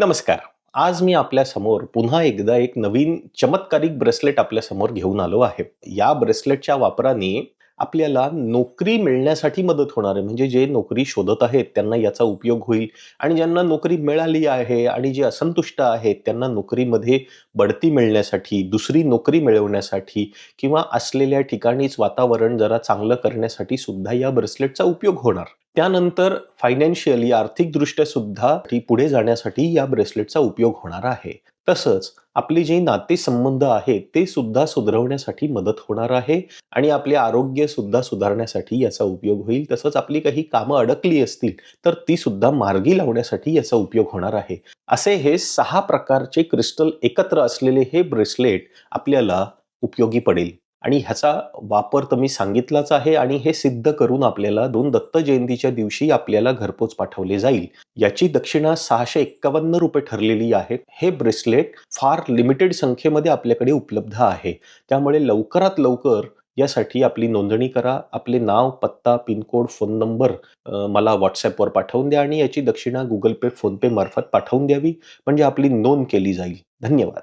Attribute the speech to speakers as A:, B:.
A: नमस्कार. आज मी आपल्यासमोर पुन्हा एकदा एक नवीन चमत्कारिक ब्रेसलेट आपल्यासमोर घेऊन आलो आहे. या ब्रेसलेटच्या वापराने आपल्याला नोकरी मिळण्यासाठी मदत होणार आहे. म्हणजे जे नोकरी शोधत आहेत त्यांना याचा उपयोग होईल आणि ज्यांना नोकरी मिळाली आहे आणि जे असंतुष्ट आहेत त्यांना नोकरीमध्ये बढती मिळण्यासाठी दुसरी नोकरी मिळवण्यासाठी किंवा असलेल्या ठिकाणीच वातावरण जरा चांगलं करण्यासाठी सुद्धा या ब्रेसलेटचा उपयोग होणार. त्यानंतर फायनान्शियली आर्थिकदृष्ट्या सुद्धा ती पुढे जाण्यासाठी या ब्रेसलेटचा उपयोग होणार आहे. तसंच आपले जे नातेसंबंध आहेत ते सुद्धा सुधारवण्यासाठी मदत होणार आहे आणि आपले आरोग्य सुद्धा सुधारण्यासाठी याचा उपयोग होईल. तसंच आपली काही कामं अडकली असतील तर ती सुद्धा मार्गी लावण्यासाठी याचा उपयोग होणार आहे. असे हे सहा प्रकारचे क्रिस्टल एकत्र असलेले हे ब्रेसलेट आपल्याला उपयोगी पडेल. आणि ह्याचा वापर तर मी सांगितलाच आहे आणि हे सिद्ध करून आपल्याला दोन दत्त जयंतीच्या दिवशी आपल्याला घरपोच पाठवले जाईल. याची दक्षिणा सहाशे एक्कावन्न रुपये ठरलेली आहे. हे ब्रेसलेट फार लिमिटेड संख्येमध्ये आपल्याकडे उपलब्ध आहे. त्यामुळे लवकरात लवकर यासाठी आपली नोंदणी करा. आपले नाव पत्ता पिनकोड फोन नंबर मला व्हॉट्सॲपवर पाठवून द्या आणि याची दक्षिणा गुगल पे फोनपे मार्फत पाठवून द्यावी. म्हणजे आपली नोंद केली जाईल. धन्यवाद.